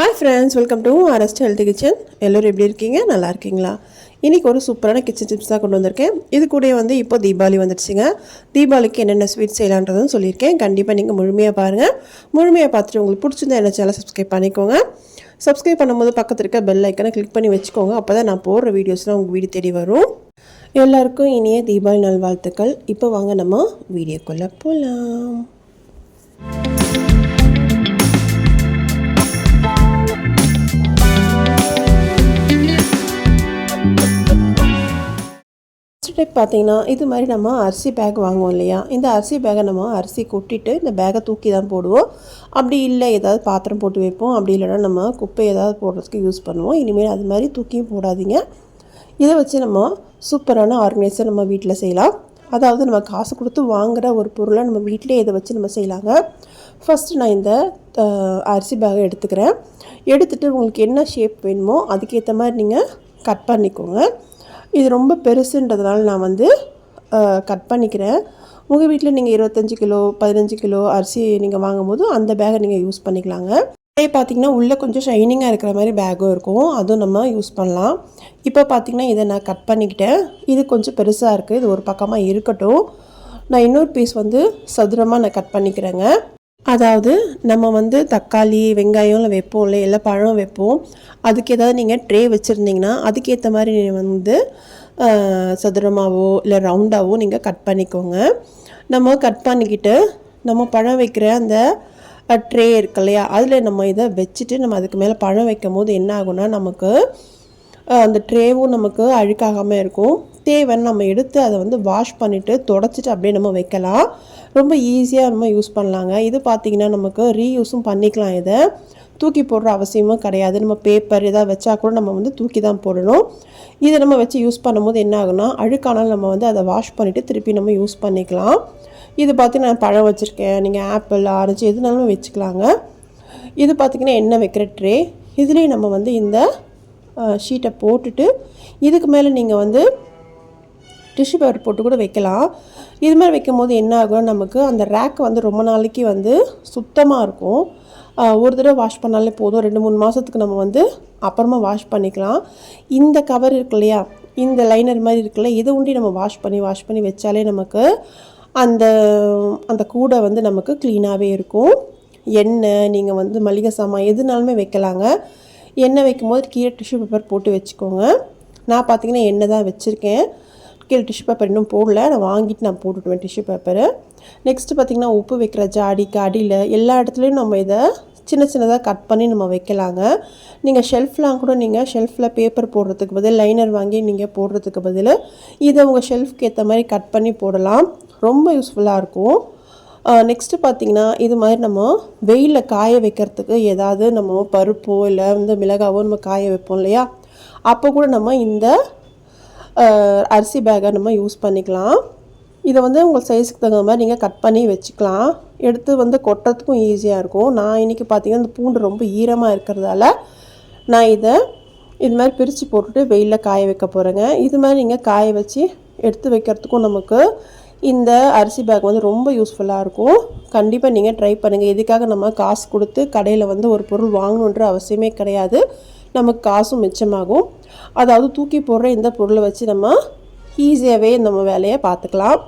Hi friends welcome to arrest health kitchen எல்லோரும் எப்படி இருக்கீங்க? நல்லா இருக்கீங்களா? இன்றைக்கி ஒரு சூப்பரான கிச்சன் டிப்ஸ் தான் கொண்டு வந்திருக்கேன். இது கூட வந்து இப்போ தீபாவளி வந்துடுச்சுங்க. தீபாவளிக்கு என்னென்ன ஸ்வீட் செய்யலான்றதும் சொல்லியிருக்கேன். கண்டிப்பாக நீங்கள் முழுமையாக பாருங்கள் முழுமையாக பார்த்துட்டு உங்களுக்கு பிடிச்சிருந்தா என்ன சேனல் சப்ஸ்கிரைப் பண்ணிக்கோங்க. சப்ஸ்கிரைப் பண்ணும்போது பக்கத்தில் இருக்க பெல் ஐக்கனை கிளிக் பண்ணி வச்சுக்கோங்க. அப்போ தான் நான் போடுற வீடியோஸ்லாம் உங்கள் வீடு தேடி வரும். எல்லாருக்கும் இனிய தீபாவளி நல்வாழ்த்துக்கள். இப்போ வாங்க நம்ம வீடியோக்குள்ளே போகலாம் ஃபஸ்ட் பார்த்தீங்கன்னா இது மாதிரி நம்ம அரிசி பேக் வாங்குவோம் இல்லையா? இந்த அரிசி பேக்கை நம்ம அரிசி கொட்டிட்டு இந்த பேக்கை தூக்கி தான் போடுவோம். அப்படி இல்லை ஏதாவது பாத்திரம் போட்டு வைப்போம். அப்படி இல்லைன்னா நம்ம குப்பை ஏதாவது போடுறதுக்கு யூஸ் பண்ணுவோம். இனிமேல் அது மாதிரி தூக்கியும் போடாதீங்க. இதை வச்சு நம்ம சூப்பரான ஆர்கனைசர் நம்ம வீட்டில் செய்யலாம். அதாவது நம்ம காசு கொடுத்து வாங்குகிற ஒரு பொருளை நம்ம வீட்டிலே இதை வச்சு நம்ம செய்யலாங்க. ஃபஸ்ட்டு நான் இந்த அரிசி பேகை எடுத்துக்கிறேன். எடுத்துகிட்டு உங்களுக்கு என்ன ஷேப் வேணுமோ அதுக்கேற்ற மாதிரி நீங்கள் கட் பண்ணிக்கோங்க. இது ரொம்ப பெருசுன்றதுனால நான் வந்து கட் பண்ணிக்கிறேன். உங்கள் வீட்டில் நீங்கள் இருபத்தஞ்சி கிலோ பதினஞ்சு கிலோ அரிசி நீங்கள் வாங்கும்போது அந்த பேகை நீங்கள் யூஸ் பண்ணிக்கலாங்க. அதே பார்த்தீங்கன்னா உள்ளே கொஞ்சம் ஷைனிங்காக இருக்கிற மாதிரி பேக்கும் இருக்கும். அதுவும் நம்ம யூஸ் பண்ணலாம். இப்போ பார்த்தீங்கன்னா இதை நான் கட் பண்ணிக்கிட்டேன். இது கொஞ்சம் பெருசாக இருக்குது இது ஒரு பக்கமாக இருக்கட்டும். நான் இன்னொரு பீஸ் வந்து சதுரமாக நான் கட் பண்ணிக்கிறேங்க. அதாவது நம்ம வந்து தக்காளி வெங்காயம்லாம் வைப்போம் இல்லை இல்லை பழம் வைப்போம். அதுக்கு ஏதாவது நீங்கள் ட்ரே வச்சுருந்தீங்கன்னா அதுக்கேற்ற மாதிரி வந்து சதுரமாகவோ இல்லை ரவுண்டாகவோ நீங்கள் கட் பண்ணிக்கோங்க. நம்ம கட் பண்ணிக்கிட்டு நம்ம பழம் வைக்கிற அந்த ட்ரே இருக்கு இல்லையா? அதில் நம்ம இதை வச்சுட்டு நம்ம அதுக்கு மேலே பழம் வைக்கும் போது என்ன ஆகும்னா நமக்கு அந்த ட்ரேவும் நமக்கு அழுக்காகாமல் இருக்கும். தேவைன்னு நம்ம எடுத்து அதை வந்து வாஷ் பண்ணிவிட்டு தொடச்சிட்டு அப்படியே நம்ம வைக்கலாம். ரொம்ப ஈஸியாக நம்ம யூஸ் பண்ணலாங்க. இது பார்த்திங்கன்னா நமக்கு ரீயூஸும் பண்ணிக்கலாம் இதை. தூக்கி போடுற அவசியமும் கிடையாது. நம்ம பேப்பர் எதாவது வச்சா கூட நம்ம வந்து தூக்கி தான் போடணும். இதை நம்ம வச்சு யூஸ் பண்ணும்போது என்ன ஆகுனா அழுக்கானாலும் நம்ம வந்து அதை வாஷ் பண்ணிவிட்டு திருப்பி நம்ம யூஸ் பண்ணிக்கலாம். இது பார்த்திங்கன்னா நான் பழம் வச்சுருக்கேன். நீங்கள் ஆப்பிள் ஆரஞ்சு எதுனாலும் வச்சுக்கலாங்க. இது பார்த்திங்கன்னா எண்ணெய் வைக்கிற ட்ரே இதுலேயும் நம்ம வந்து இந்த ஷீட்டை போட்டுட்டு இதுக்கு மேலே நீங்கள் வந்து டிஷ்யூ பேப்பர் போட்டு கூட வைக்கலாம். இது மாதிரி வைக்கும்போது என்ன ஆகும் நமக்கு அந்த ரேக் வந்து ரொம்ப நாளைக்கு வந்து சுத்தமாக இருக்கும். ஒரு தடவை வாஷ் பண்ணாலே போதும். ரெண்டு மூணு மாதத்துக்கு நம்ம வந்து அப்புறமா வாஷ் பண்ணிக்கலாம். இந்த கவர் இருக்கு இல்லையா? இந்த லைனர் மாதிரி இருக்குல்ல இதை உண்டி நம்ம வாஷ் பண்ணி வாஷ் பண்ணி வச்சாலே நமக்கு அந்த அந்த கூடை வந்து நமக்கு க்ளீனாகவே இருக்கும். எண்ணெய் நீங்கள் வந்து மளிகை சாமான் எதுனாலுமே வைக்கலாங்க. எண்ணெய் வைக்கும்போது கீழே டிஷ்யூ பேப்பர் போட்டு வச்சுக்கோங்க. நான் பார்த்தீங்கன்னா எண்ணெய் தான் வச்சுருக்கேன். ஸ்கேல் டிஷ்யூ பேப்பர் இன்னும் போடல. நான் வாங்கிட்டு நான் போட்டுவிடுவேன் டிஷ்யூ பேப்பரு நெக்ஸ்ட்டு பார்த்திங்கன்னா உப்பு வைக்கிற ஜாடிக்கு அடியில் எல்லா இடத்துலையும் நம்ம இதை சின்ன சின்னதாக கட் பண்ணி நம்ம வைக்கலாங்க. நீங்கள் ஷெல்ஃப்லாம் கூட நீங்கள் ஷெல்ஃபில் பேப்பர் போடுறதுக்கு பதில் லைனர் வாங்கி நீங்கள் போடுறதுக்கு பதில் இதை உங்கள் ஷெல்ஃப்க்கு ஏற்ற மாதிரி கட் பண்ணி போடலாம். ரொம்ப யூஸ்ஃபுல்லாக இருக்கும். நெக்ஸ்ட்டு பார்த்தீங்கன்னா இது மாதிரி நம்ம வெயிலில் காய வைக்கிறதுக்கு ஏதாவது நம்ம பருப்போ இல்லை வந்து மிளகாவோ நம்ம காய வைப்போம் இல்லையா? அப்போ கூட நம்ம இந்த அரிசி பேக்கை நம்ம யூஸ் பண்ணிக்கலாம். இதை வந்து உங்கள் சைஸுக்கு தகுந்த மாதிரி நீங்கள் கட் பண்ணி வச்சுக்கலாம். எடுத்து வந்து கொட்டுறதுக்கும் ஈஸியாக இருக்கும். நான் இன்றைக்கி பார்த்தீங்கன்னா இந்த பூண்டு ரொம்ப ஈரமாக இருக்கிறதால நான் இதை இது மாதிரி பிரித்து போட்டுட்டு வெயிலில் காய வைக்க போகிறேங்க இது மாதிரி நீங்கள் காய வச்சு எடுத்து வைக்கிறதுக்கும் நமக்கு இந்த அரிசி பேக் வந்து ரொம்ப யூஸ்ஃபுல்லாக இருக்கும். கண்டிப்பாக நீங்கள் ட்ரை பண்ணுங்கள் இதுக்காக நம்ம காசு கொடுத்து கடையில் வந்து ஒரு பொருள் வாங்கணுன்ற அவசியமே கிடையாது. நமக்கு காசும் மிச்சமாகும். அதாவது தூக்கி போடுற இந்த பொருளை வச்சு நம்ம ஈஸியாகவே நம்ம வேலையை பார்த்துக்கலாம்.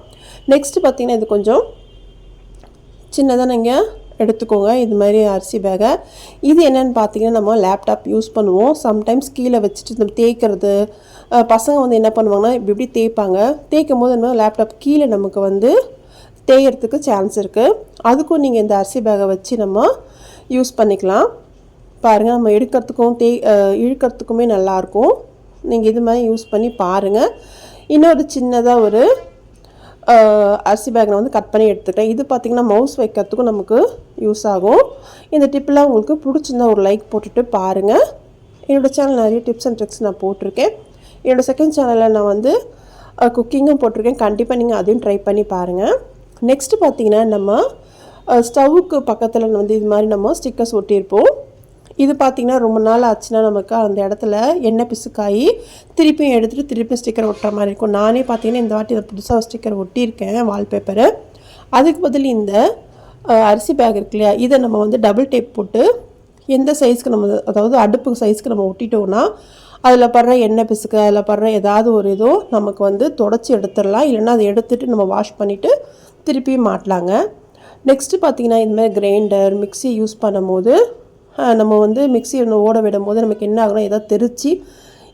நெக்ஸ்ட்டு பார்த்திங்கன்னா இது கொஞ்சம் சின்னதாக நீங்கள் எடுத்துக்கோங்க. இது மாதிரி அரிசி பேகை. இது என்னென்னு பார்த்தீங்கன்னா நம்ம லேப்டாப் யூஸ் பண்ணுவோம். சம்டைம்ஸ் கீழே வச்சுட்டு நம்ம தேய்க்கிறது பசங்க வந்து என்ன பண்ணுவாங்கன்னா இப்படி இப்படி தேய்ப்பாங்க. தேய்க்கும் போது நம்ம லேப்டாப் கீழே நமக்கு வந்து தேயறதுக்கு சான்ஸ் இருக்குது அதுக்கும் நீங்கள் இந்த அரிசி பேகை வச்சு நம்ம யூஸ் பண்ணிக்கலாம். பாருங்கள் நம்ம எடுக்கிறதுக்கும் தே இழுக்கிறதுக்குமே நல்லாயிருக்கும் நீங்கள் இது மாதிரி யூஸ் பண்ணி பாருங்கள் இன்னொரு சின்னதாக ஒரு அரிசி பேக்கை வந்து கட் பண்ணி எடுத்துக்கிட்டேன் இது பார்த்திங்கன்னா மவுஸ் வைக்கிறதுக்கும் நமக்கு யூஸ் ஆகும். இந்த டிப்பெலாம் உங்களுக்கு பிடிச்சிருந்தா ஒரு லைக் போட்டுட்டு பாருங்கள் என்னோடய சேனல் நிறைய டிப்ஸ் அண்ட் ட்ரிக்ஸ் நான் போட்டிருக்கேன். என்னோடய செகண்ட் சேனலில் நான் வந்து குக்கிங்கும் போட்டிருக்கேன். கண்டிப்பாக நீங்கள் அதையும் ட்ரை பண்ணி பாருங்கள் நெக்ஸ்ட்டு பார்த்தீங்கன்னா நம்ம ஸ்டவ்வுக்கு பக்கத்தில் வந்து இது மாதிரி நம்ம ஸ்டிக்கர்ஸ் ஒட்டியிருப்போம். இது பார்த்திங்கன்னா ரொம்ப நாள் ஆச்சுன்னா நமக்கு அந்த இடத்துல எண்ணெய் பிசுக்காயி திருப்பியும் எடுத்துகிட்டு திருப்பியும் ஸ்டிக்கர் ஒட்டுற மாதிரி இருக்கும். நானே பார்த்தீங்கன்னா இந்த வாட்டி இதை புதுசாக ஸ்டிக்கர் ஒட்டியிருக்கேன் வால்பேப்பரு அதுக்கு பதில் இந்த அரிசி பேக் இருக்கு இல்லையா? இதை நம்ம வந்து டபுள் டேப் போட்டு எந்த சைஸ்க்கு நம்ம அதாவது அடுப்பு சைஸ்க்கு நம்ம ஒட்டிட்டோம்னா அதில் படுற எண்ணெய் பிசுக்கு அதில் படுற ஏதாவது ஒரு இதோ நமக்கு வந்து தொடச்சி எடுத்துடலாம். இல்லைன்னா அதை எடுத்துட்டு நம்ம வாஷ் பண்ணிவிட்டு திருப்பியும் மாட்டலாங்க. நெக்ஸ்ட்டு பார்த்தீங்கன்னா இந்த மாதிரி கிரைண்டர் மிக்ஸி யூஸ் பண்ணும்போது நம்ம வந்து மிக்சி ஒன்று ஓட விடும் போது நமக்கு என்ன ஆகணும் ஏதோ தெரித்து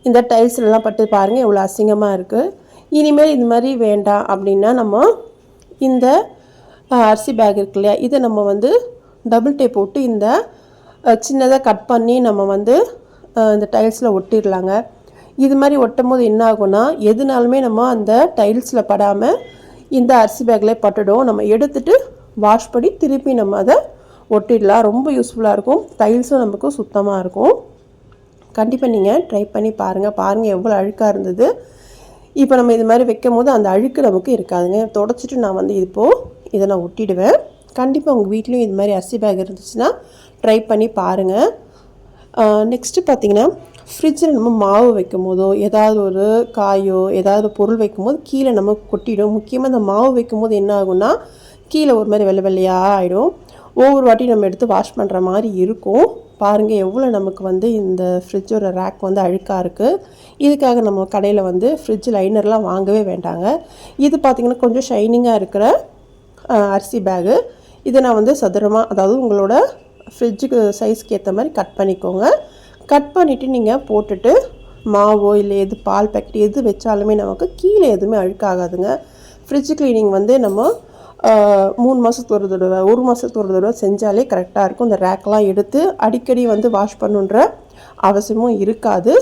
இந்த டைல்ஸ்லாம் பட்டு பாருங்கள் எவ்வளோ அசிங்கமாக இருக்குது இனிமேல் இது மாதிரி வேண்டாம் அப்படின்னா நம்ம இந்த அரிசி பேக் இருக்கு இல்லையா இதை நம்ம வந்து டபுள் டேப் போட்டு இந்த சின்னதாக கட் பண்ணி நம்ம வந்து இந்த டைல்ஸில் ஒட்டிடலாங்க. இது மாதிரி ஒட்டும் போது என்ன ஆகும்னா எதுனாலுமே நம்ம அந்த டைல்ஸில் படாமல் இந்த அரிசி பேக்கில் பட்டுடும். நம்ம எடுத்துகிட்டு வாஷ் பண்ணி திருப்பி நம்ம அதை ஒட்டிடலாம். ரொம்ப யூஸ்ஃபுல்லாக இருக்கும். டைல்ஸும் நமக்கு சுத்தமாக இருக்கும். கண்டிப்பாக நீங்கள் ட்ரை பண்ணி பாருங்கள் பாருங்கள் எவ்வளோ அழுக்காக இருந்தது. இப்போ நம்ம இது மாதிரி வைக்கும் போது அந்த அழுக்கு நமக்கு இருக்காதுங்க. தொடச்சிட்டு நான் வந்து இப்போது இதை நான் ஒட்டிடுவேன். கண்டிப்பாக உங்கள் வீட்லேயும் இது மாதிரி அரிசி பேக் இருந்துச்சுன்னா ட்ரை பண்ணி பாருங்கள் நெக்ஸ்ட்டு பார்த்தீங்கன்னா ஃப்ரிட்ஜில் நம்ம மாவு வைக்கும் போதோ ஏதாவது ஒரு காயோ ஏதாவது பொருள் வைக்கும் போது கீழே நம்ம கொட்டிடும். முக்கியமாக இந்த மாவு வைக்கும் போது என்ன ஆகும்னா கீழே ஒரு மாதிரி வெள்ளை வெள்ளையாக ஆகிடும் ஒவ்வொரு வாட்டி நம்ம எடுத்து வாஷ் பண்ணுற மாதிரி இருக்கும். பாருங்கள் எவ்வளோ நமக்கு வந்து இந்த ஃப்ரிட்ஜோட ரேக் வந்து அழுக்காக இருக்குது இதுக்காக நம்ம கடையில் வந்து ஃப்ரிட்ஜ் லைனர்லாம் வாங்கவே வேண்டாங்க. இது பார்த்திங்கன்னா கொஞ்சம் ஷைனிங்காக இருக்கிற அரிசி பேகு இதை நான் வந்து சதுரமாக அதாவது உங்களோட ஃப்ரிட்ஜுக்கு சைஸ்க்கு ஏற்ற மாதிரி கட் பண்ணிக்கோங்க. கட் பண்ணிவிட்டு நீங்கள் போட்டுட்டு மாவோ இல்லை எது பால் பேக்கெட் எது வச்சாலுமே நமக்கு கீழே எதுவுமே அழுக்காகாதுங்க. ஃப்ரிட்ஜ் க்ளீனிங் வந்து நம்ம மூணு மாதத்துக்கு ஒரு தடவை ஒரு மாதத்துக்கு ஒரு தடவை செஞ்சாலே கரெக்டாக இருக்கும். இந்த ரேக்லாம் எடுத்து அடிக்கடி வந்து வாஷ் பண்ணுன்ற அவசியமும் இருக்காது.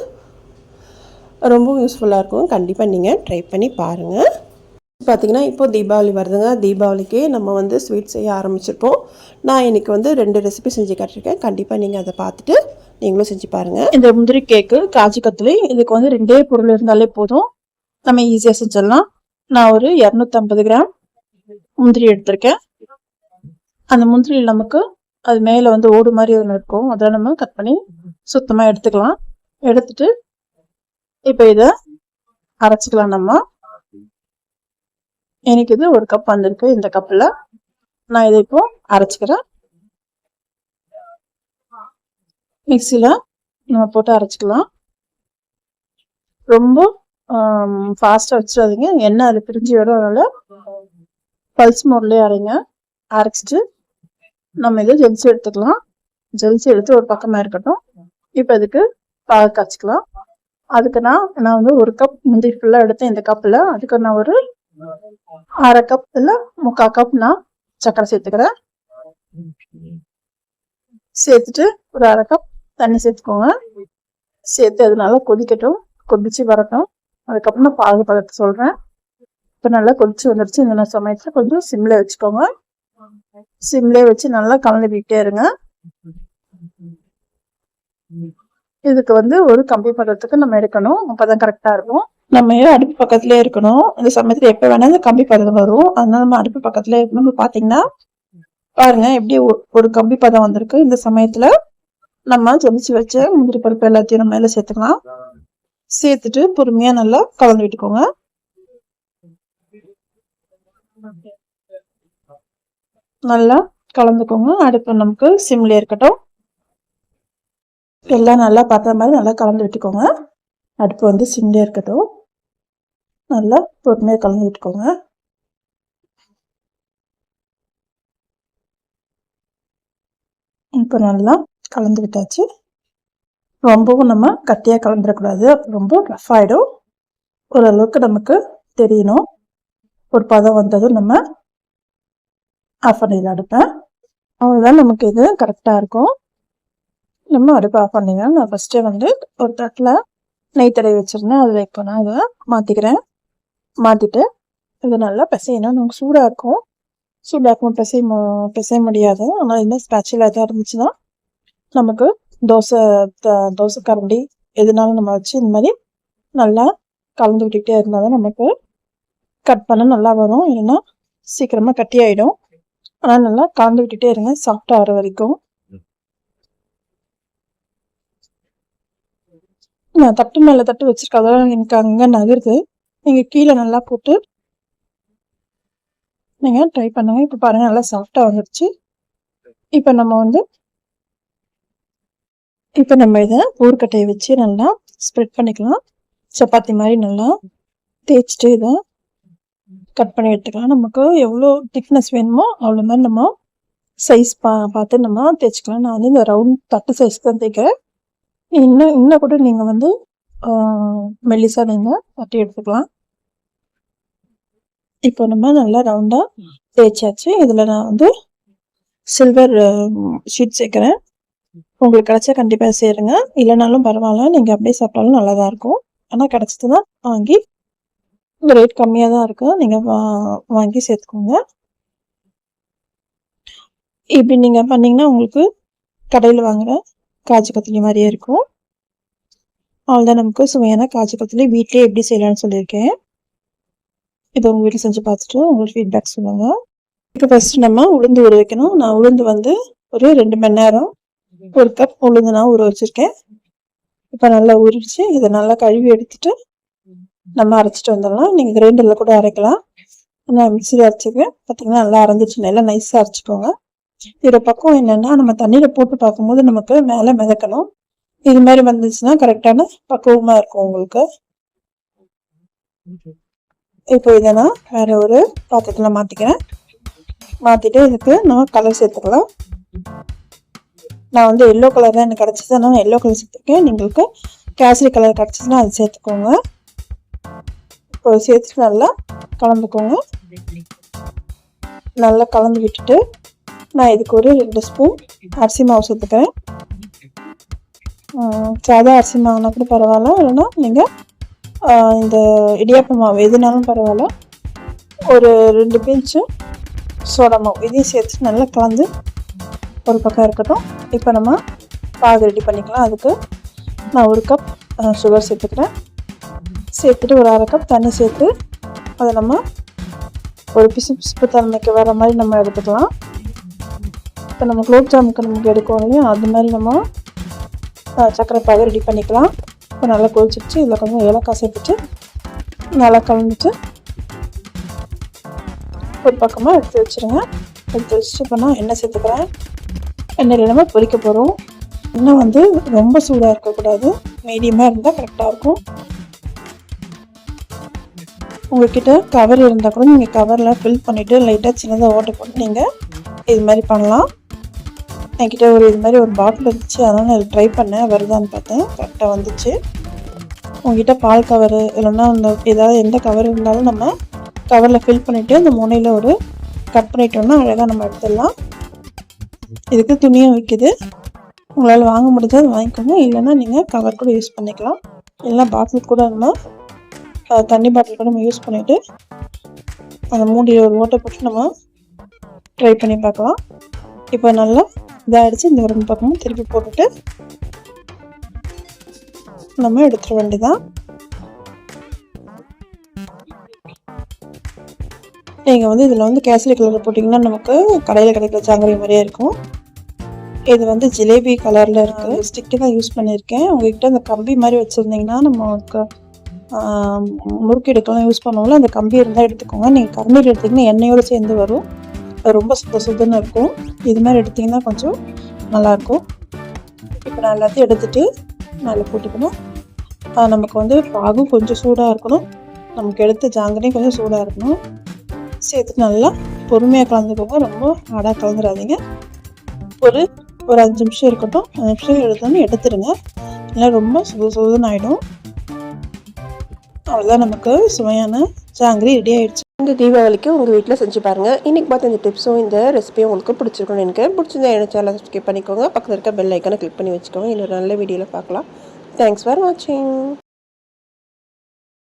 ரொம்பவும் யூஸ்ஃபுல்லாக இருக்கும். கண்டிப்பாக நீங்கள் ட்ரை பண்ணி பாருங்கள் பார்த்தீங்கன்னா இப்போ தீபாவளி வருதுங்க. தீபாவளிக்கு நம்ம வந்து ஸ்வீட் செய்ய ஆரம்பிச்சிருப்போம். நான் இன்றைக்கி வந்து ரெண்டு ரெசிபி செஞ்சு காட்டியிருக்கேன். கண்டிப்பாக நீங்கள் அதை பார்த்துட்டு நீங்களும் செஞ்சு பாருங்கள் இந்த முந்திரி கேக்கு காஜு கத்திரி இதுக்கு வந்து ரெண்டே பொருள் இருந்தாலே போதும். நம்ம ஈஸியாக செஞ்சிடலாம். நான் ஒரு இரநூத்தம்பது கிராம் முந்திரி எடுத்திருக்கேன். அந்த முந்திரியில் நமக்கு அது மேலே வந்து ஓடு மாதிரி ஒன்று இருக்கும். அதை நம்ம கட் பண்ணி சுத்தமாக எடுத்துக்கலாம். எடுத்துட்டு இப்போ இதை அரைச்சிக்கலாம் நம்ம. எனக்கு இது ஒரு கப் வந்திருக்கு. இந்த கப்பில் நான் இதை இப்போ அரைச்சிக்கிறேன். மிக்சியில் நம்ம போட்டு அரைச்சிக்கலாம். ரொம்ப ஃபாஸ்ட்டாக வச்சிடாதீங்க. எண்ணெய் அது பிரிஞ்சு வரும் அதனால் பல்ஸ் மோட்லேயே அரைங்க. அரைச்சிட்டு நம்ம இதை ஜெலிச்சு எடுத்துக்கலாம். ஜெலிச்சு எடுத்து ஒரு பக்கமாக இருக்கட்டும். இப்போ இதுக்கு பாக காய்ச்சிக்கலாம். அதுக்கு நான் நான் வந்து ஒரு கப் முந்திரி ஃபுல்லாக எடுத்தேன் இந்த கப்பில் அதுக்கு நான் ஒரு அரை கப் இல்லை முக்கால் கப் நான் சர்க்கரை சேர்த்துக்கிறேன். சேர்த்துட்டு ஒரு அரை கப் தண்ணி சேர்த்துக்கோங்க. சேர்த்து அது நல்லா கொதிக்கட்டும். கொதிச்சு வரட்டும். அதுக்கப்புறம் நான் பாகு பதத்தை சொல்கிறேன் இப்போ நல்லா கொதிச்சு வந்துருச்சு. இந்த சமயத்தில் கொஞ்சம் சிம்ல வச்சுக்கோங்க. சிம்லே வச்சு நல்லா கலந்து இருங்க. இதுக்கு வந்து ஒரு கம்பி பதத்துக்கு நம்ம எடுக்கணும். அப்போதான் கரெக்டாக இருக்கும். நம்ம அடுப்பு பக்கத்துலேயே இருக்கணும்? இந்த சமயத்தில் எப்போ வேணாலும் இந்த கம்பி பதம் வரும். அதனால நம்ம அடுப்பு பக்கத்துல இருக்கணும். பார்த்தீங்கன்னா பாருங்க எப்படி ஒரு கம்பி பதம் வந்திருக்கு. இந்த சமயத்தில் நம்ம ஜொலிச்சு வச்ச முந்திரி பருப்பு எல்லாத்தையும் நம்ம மேலே சேர்த்துக்கலாம். சேர்த்துட்டு பொறுமையாக நல்லா கலந்து விட்டுக்கோங்க நல்லா கலந்துக்கோங்க. அடுப்பு நமக்கு சிம்ல இருக்கட்டும். எல்லாம் நல்லா பார்த்த மாதிரி நல்லா கலந்து விட்டுக்கோங்க. அடுப்பு வந்து சிம்லே இருக்கட்டும். நல்லா பொறுமையாக கலந்து விட்டுக்கோங்க. இப்போ நல்லா கலந்து விட்டாச்சு. ரொம்பவும் நம்ம கட்டியாக கலந்துடக்கூடாது. ரொம்ப ரஃப் ஆகிடும் ஓரளவுக்கு நமக்கு தெரியணும். ஒரு பதம் வந்ததும் நம்ம ஆஃப் பண்ணிடலாம் அடுப்பை அவ்வளோதான் நமக்கு இது கரெக்டாக இருக்கும். நம்ம அடுப்பு ஆஃப் பண்ணிங்க நான் ஃபஸ்ட்டே வந்து ஒரு தட்டில் நெய் தடவி வச்சுருந்தேன். அதில் இப்போ நான் அதை மாற்றிக்கிறேன் மாற்றிட்டு இது நல்லா பிசையணும். நமக்கு சூடாக இருக்கும். சூடாக இருக்கும் பிசைய மு- பிசைய முடியாது. ஆனால் இந்த ஸ்பேச்சில் எதாவது இருந்துச்சுன்னா நமக்கு தோசை த- தோசை கரண்டி எதுனாலும் நம்ம வச்சு இந்த மாதிரி நல்லா கலந்து விட்டுக்கிட்டே இருந்தால் தான் நமக்கு கட் பண்ண நல்லா வரும். இல்லைன்னா சீக்கிரமாக கட்டி ஆகிடும் ஆனால் நல்லா காந்து விட்டுட்டே இருங்க. சாஃப்டாக ஆகிற வரைக்கும். நான் தட்டு மேல தட்டு வச்சிருக்கதால எனக்கு அங்க நகருது. நீங்க கீழே நல்லா போட்டு நீங்க ட்ரை பண்ணுங்க. இப்ப பாருங்க நல்லா சாஃப்டா வந்துருச்சு. இப்ப நம்ம வந்து இப்போ நம்ம இதை ஊறுக்கட்டையை வச்சு நல்லா ஸ்ப்ரெட் பண்ணிக்கலாம். சப்பாத்தி மாதிரி நல்லா தேய்ச்சிட்டு இதை கட் பண்ணி எடுத்துக்கலாம். நமக்கு எவ்வளோ திக்னஸ் வேணுமோ அவ்வளோ மாதிரி நம்ம சைஸ் பா பார்த்து நம்ம தேய்ச்சிக்கலாம். நான் வந்து இந்த ரவுண்ட் தட்டு சைஸ் தான் தேய்க்கிறேன். இன்னும் இன்னும் கூட நீங்கள் வந்து மெல்லிசா நீங்கள் தட்டி எடுத்துக்கலாம். இப்போ நம்ம நல்லா ரவுண்டாக தேய்ச்சாச்சு. இதில் நான் வந்து சில்வர் ஷீட் சேர்க்குறேன். உங்களுக்கு கிடச்சா கண்டிப்பாக சேருங்க. இல்லைனாலும் பரவாயில்ல. நீங்கள் அப்படியே சாப்பிட்டாலும் நல்லா தான் இருக்கும். ஆனால் கிடச்சிட்டு தான் வாங்கி ரேட் கம்மியாக தான் இருக்குது நீங்கள் வா வாங்கி சேர்த்துக்கோங்க. இப்படி நீங்கள் பண்ணிங்கன்னா உங்களுக்கு கடையில் வாங்குகிற காஜு கத்திரி மாதிரியே இருக்கும். அவ்வளோதான் நமக்கு சுவையான காஜு கத்திரி வீட்டிலே எப்படி செய்யலாம்னு சொல்லியிருக்கேன். இப்போ உங்கள் வீட்டில் செஞ்சு பார்த்துட்டு உங்களுக்கு ஃபீட்பேக் சொல்லுங்கள் இப்போ ஃபஸ்ட்டு நம்ம உளுந்து ஊற வைக்கணும். நான் உளுந்து வந்து ஒரு ரெண்டு மணி நேரம் ஒரு கப் உளுந்து நான் ஊற வச்சுருக்கேன். இப்போ நல்லா ஊறிடுச்சு இதை நல்லா கழுவி எடுத்துட்டு நம்ம அரைச்சிட்டு வந்துடலாம். நீங்கள் கிரைண்டரில் கூட அரைக்கலாம். நான் மிக்சியில் அரைச்சிக்குவேன் பார்த்தீங்கன்னா நல்லா அரைஞ்சிச்சுன்னா எல்லாம் நைஸாக அரைச்சிக்கோங்க. இதோட பக்கம் என்னென்னா நம்ம தண்ணியில் போட்டு பார்க்கும்போது நமக்கு மேலே மிதக்கணும். இது மாதிரி வந்துச்சுன்னா கரெக்டான பக்குவமாக இருக்கும் உங்களுக்கு. இப்போ இதை நான் வேறு ஒரு பாத்திரத்தில் மாற்றிக்கிறேன் மாற்றிட்டு இதுக்கு நம்ம கலர் சேர்த்துக்கலாம். நான் வந்து எல்லோ கலர் தான் எனக்கு கிடச்சிது. நான் எல்லோ கலர் சேர்த்துருக்கேன். உங்களுக்கு கேசரி கலர் கிடச்சிதுன்னா அது சேர்த்துக்கோங்க. இப்போ சேர்த்துட்டு நல்லா கலந்துக்கோங்க. நல்லா கலந்து விட்டுட்டு நான் இதுக்கு ஒரு ரெண்டு ஸ்பூன் அரிசி மாவு சேர்த்துக்கிறேன். சாதா அரிசி மாவுனா கூட பரவாயில்ல. இல்லைன்னா நீங்கள் இந்த இடியாப்ப மாவு எதுனாலும் பரவாயில்ல. ஒரு ரெண்டு பிஞ்சு சோடா மாவு இதையும் சேர்த்து நல்லா கலந்து ஒரு பக்கம் இருக்கட்டும். இப்போ நம்ம பாகு ரெடி பண்ணிக்கலாம். அதுக்கு நான் ஒரு கப் சுகர் சேர்த்துக்கிறேன். சேர்த்துட்டு ஒரு அரை கப் தண்ணி சேர்த்து அதை நம்ம ஒரு பிசு பிசுப்பு தன்மைக்கு வர மாதிரி நம்ம எடுத்துக்கலாம். இப்போ நம்ம குலோப் ஜாமுக்கு நமக்கு எடுக்கோம் இல்லையா? அது மாதிரி நம்ம சர்க்கரை பாகு ரெடி பண்ணிக்கலாம். இப்போ நல்லா கொதிச்சிருச்சு. இதில் கொஞ்சம் ஏலக்காய் சேர்த்துட்டு நல்லா கலந்துட்டு ஒரு பக்கமாக எடுத்து வச்சுருங்க. எடுத்து வச்சுட்டு இப்போ நான் எண்ணெய் சேர்த்துக்கிறேன். எண்ணெயில் நம்ம பொரிக்க போகிறோம் எண்ணெய் வந்து ரொம்ப சூடாக இருக்கக்கூடாது. மீடியமாக இருந்தால் கரெக்டாக இருக்கும். உங்கள்கிட்ட கவர் இருந்தால் கூட நீங்கள் கவரில் ஃபில் பண்ணிவிட்டு லைட்டாக சின்னதாக ஓட்டை போட்டு நீங்கள் இது மாதிரி பண்ணலாம். என்கிட்ட ஒரு இது மாதிரி ஒரு பாட்டில் இருந்துச்சு. அதனால் நான் ட்ரை பண்ணேன். வருதான்னு பார்த்தேன். கரெக்டாக வந்துச்சு. உங்ககிட்ட பால் கவரு இல்லைன்னா அந்த ஏதாவது எந்த கவர் இருந்தாலும் நம்ம கவரில் ஃபில் பண்ணிவிட்டு அந்த முனையில் ஒரு கட் பண்ணிட்டோம்னா அழகாக நம்ம எடுத்துடலாம். இதுக்கு துணியும் விற்கிது உங்களால் வாங்க முடிஞ்சால் வாங்கிக்கோங்க. இல்லைன்னா நீங்கள் கவர் கூட யூஸ் பண்ணிக்கலாம். இல்லைன்னா பாட்டில் கூட நம்ம தண்ணி பாட்டில் கூட நம்ம யூஸ் பண்ணிவிட்டு அந்த மூடியில் ஒரு ஓட்டை போட்டு நம்ம ட்ரை பண்ணி பார்க்கலாம். இப்போ நல்லா இதாகிடுச்சு இந்த ரெண்டு பக்கமும் திருப்பி போட்டுட்டு நம்ம எடுத்துட வேண்டியதான் நீங்கள் வந்து இதில் வந்து கேசரி கலர் போட்டிங்கன்னா நமக்கு கடையில் கிடைக்கிற ஜாங்கிரி மாதிரியே இருக்கும். இது வந்து ஜிலேபி கலரில் இருக்குது ஸ்டிக்கு தான் யூஸ் பண்ணியிருக்கேன். உங்கள்கிட்ட அந்த கம்பி மாதிரி வச்சுருந்தீங்கன்னா நமக்கு முறுக்கு எடுக்கலாம் யூஸ் பண்ணுவோம்ல அந்த கம்பி இருந்தால் எடுத்துக்கோங்க. நீங்கள் கருநீர் எடுத்திங்கன்னா எண்ணெயோடு சேர்ந்து வரும். அது ரொம்ப சுத்த சுத்தன்னு இருக்கும். இது மாதிரி எடுத்திங்கன்னா கொஞ்சம் நல்லாயிருக்கும் இப்போ நான் எல்லாத்தையும் எடுத்துகிட்டு நல்லா போட்டுக்கணும். நமக்கு வந்து பாகும் கொஞ்சம் சூடாக இருக்கணும். நமக்கு எடுத்த ஜாங்கிரியும் கொஞ்சம் சூடாக இருக்கணும். சேர்த்துட்டு நல்லா பொறுமையாக கலந்துக்கோங்க. ரொம்ப ஆடாக கலந்துடாதீங்க ஒரு ஒரு அஞ்சு நிமிஷம் இருக்கட்டும். அஞ்சு நிமிஷம் எடுத்தோன்னே எடுத்துடுங்க இல்லை ரொம்ப சுது சுதுன்னு ஆகிடும் அவ்வளோதான் நமக்கு சுவையான ஜாங்கிரி ரெடி ஆயிடுச்சு. இந்த தீபாவளிக்கு உங்கள் வீட்டில் செஞ்சு பாருங்கள் இன்றைக்கி பார்த்த இந்த டிப்ஸும் இந்த ரெசிபியும் உங்களுக்கு பிடிச்சிருக்கும்னு எனக்கு பிடிச்சிருந்தா என்ன சேனல் சப்ஸ்கிரைப் பண்ணிக்கோங்க. பக்கத்தில் இருக்க பெல் ஐக்கனை கிளிக் பண்ணி வச்சுக்கோங்க. இன்னொரு நல்ல வீடியோவில் பார்க்கலாம். தேங்க்ஸ் ஃபார் வாட்சிங்